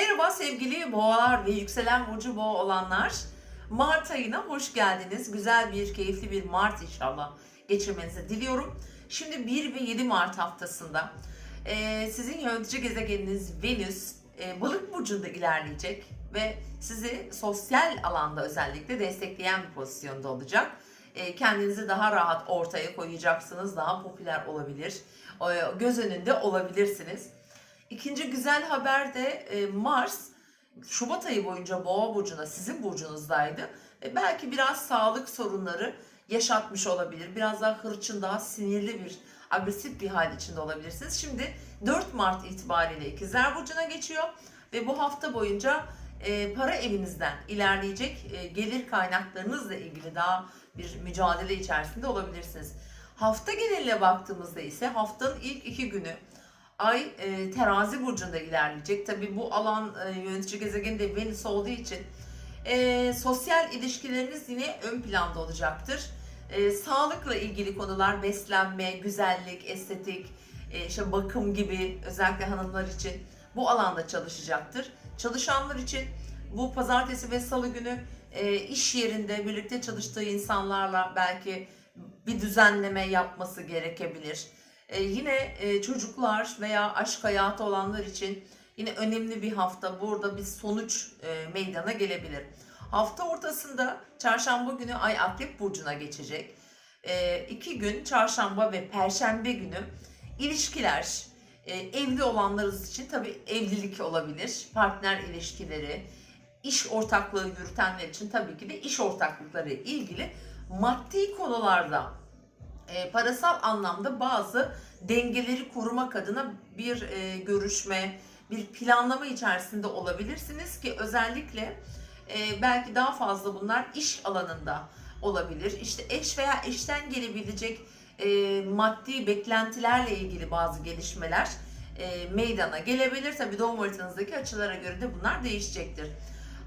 Merhaba sevgili boğalar ve yükselen burcu boğa olanlar. Mart ayına hoş geldiniz. Güzel bir, keyifli bir Mart inşallah geçirmenizi diliyorum. Şimdi 1 ve 7 Mart haftasında e, sizin yönetici gezegeniniz Venüs e, balık burcunda ilerleyecek ve sizi sosyal alanda özellikle destekleyen bir pozisyonda olacak. E, kendinizi daha rahat ortaya koyacaksınız, daha popüler olabilir, göz önünde olabilirsiniz. İkinci güzel haber de e, Mars Şubat ayı boyunca Boğa burcuna sizin burcunuzdaydı. E, belki biraz sağlık sorunları yaşatmış olabilir. Biraz daha hırçın, daha sinirli bir, agresif bir hal içinde olabilirsiniz. Şimdi 4 Mart itibariyle İkizler burcuna geçiyor ve bu hafta boyunca e, para evinizden ilerleyecek e, gelir kaynaklarınızla ilgili daha bir mücadele içerisinde olabilirsiniz. Hafta geneline baktığımızda ise haftanın ilk iki günü Ay e, terazi burcunda ilerleyecek. Tabi bu alan e, yönetici gezegeni de Venüs olduğu için e, sosyal ilişkileriniz yine ön planda olacaktır. E, sağlıkla ilgili konular, beslenme, güzellik, estetik, e, işte bakım gibi özellikle hanımlar için bu alanda çalışacaktır. Çalışanlar için bu pazartesi ve salı günü e, iş yerinde birlikte çalıştığı insanlarla belki bir düzenleme yapması gerekebilir. Ee, yine e, çocuklar veya aşk hayatı olanlar için yine önemli bir hafta. Burada bir sonuç e, meydana gelebilir. Hafta ortasında çarşamba günü Ay Akrep Burcu'na geçecek. E, iki gün çarşamba ve perşembe günü ilişkiler, e, evli olanlarınız için tabii evlilik olabilir, partner ilişkileri, iş ortaklığı yürütenler için tabii ki de iş ortaklıkları ilgili maddi konularda e, parasal anlamda bazı dengeleri korumak adına bir e, görüşme, bir planlama içerisinde olabilirsiniz ki özellikle e, belki daha fazla bunlar iş alanında olabilir. İşte eş veya eşten gelebilecek e, maddi beklentilerle ilgili bazı gelişmeler e, meydana gelebilir. Tabi doğum haritanızdaki açılara göre de bunlar değişecektir.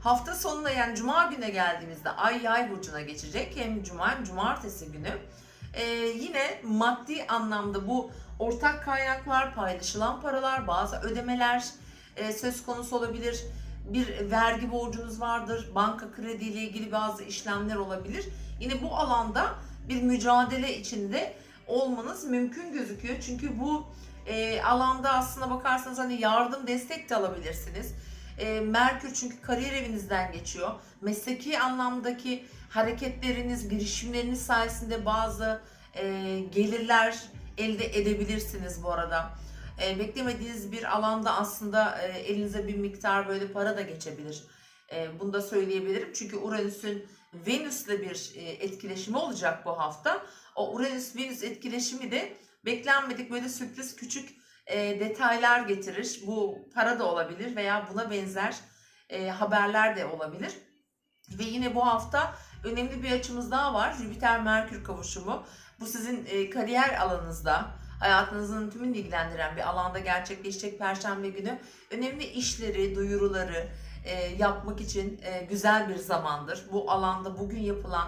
Hafta sonuna yani cuma güne geldiğimizde ay yay burcuna geçecek. Hem cuma hem cumartesi günü. Ee, yine maddi anlamda bu ortak kaynaklar, paylaşılan paralar, bazı ödemeler e, söz konusu olabilir. Bir vergi borcunuz vardır, banka kredi ile ilgili bazı işlemler olabilir. Yine bu alanda bir mücadele içinde olmanız mümkün gözüküyor. Çünkü bu e, alanda aslında bakarsanız hani yardım, destek de alabilirsiniz. E, Merkür çünkü kariyer evinizden geçiyor. Mesleki anlamdaki hareketleriniz, girişimleriniz sayesinde bazı e, gelirler elde edebilirsiniz bu arada. E, beklemediğiniz bir alanda aslında e, elinize bir miktar böyle para da geçebilir. E, bunu da söyleyebilirim. Çünkü Uranüs'ün Venüs'le bir e, etkileşimi olacak bu hafta. O Uranüs-Venüs etkileşimi de beklenmedik böyle sürpriz küçük e, detaylar getirir. Bu para da olabilir veya buna benzer e, haberler de olabilir. Ve yine bu hafta önemli bir açımız daha var. Jüpiter-Merkür kavuşumu. Bu sizin e, kariyer alanınızda, hayatınızın tümünü ilgilendiren bir alanda gerçekleşecek Perşembe günü. Önemli işleri, duyuruları e, yapmak için e, güzel bir zamandır. Bu alanda bugün yapılan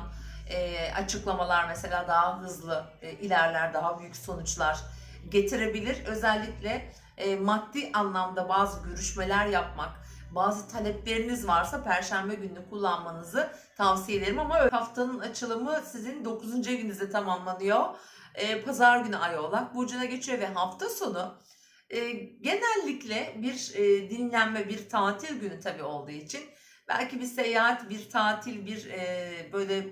e, açıklamalar mesela daha hızlı e, ilerler, daha büyük sonuçlar getirebilir. Özellikle e, maddi anlamda bazı görüşmeler yapmak, bazı talepleriniz varsa perşembe gününü kullanmanızı tavsiye ederim ama haftanın açılımı sizin 9. evinizde tamamlanıyor. E, Pazar günü ay oğlak burcuna geçiyor ve hafta sonu e, genellikle bir e, dinlenme, bir tatil günü tabii olduğu için belki bir seyahat, bir tatil, bir e, böyle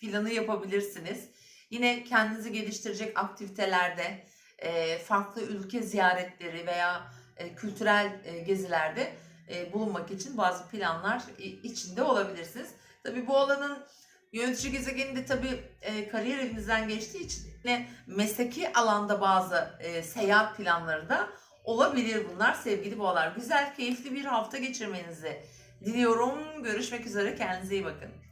planı yapabilirsiniz. Yine kendinizi geliştirecek aktivitelerde, e, farklı ülke ziyaretleri veya e, kültürel e, gezilerde bulunmak için bazı planlar içinde olabilirsiniz. Tabii bu alanın yönetici gezegeni de tabii e, kariyer evinizden geçtiği için yine mesleki alanda bazı seyahat planları da olabilir bunlar sevgili boğalar. Güzel, keyifli bir hafta geçirmenizi diliyorum. Görüşmek üzere, kendinize iyi bakın.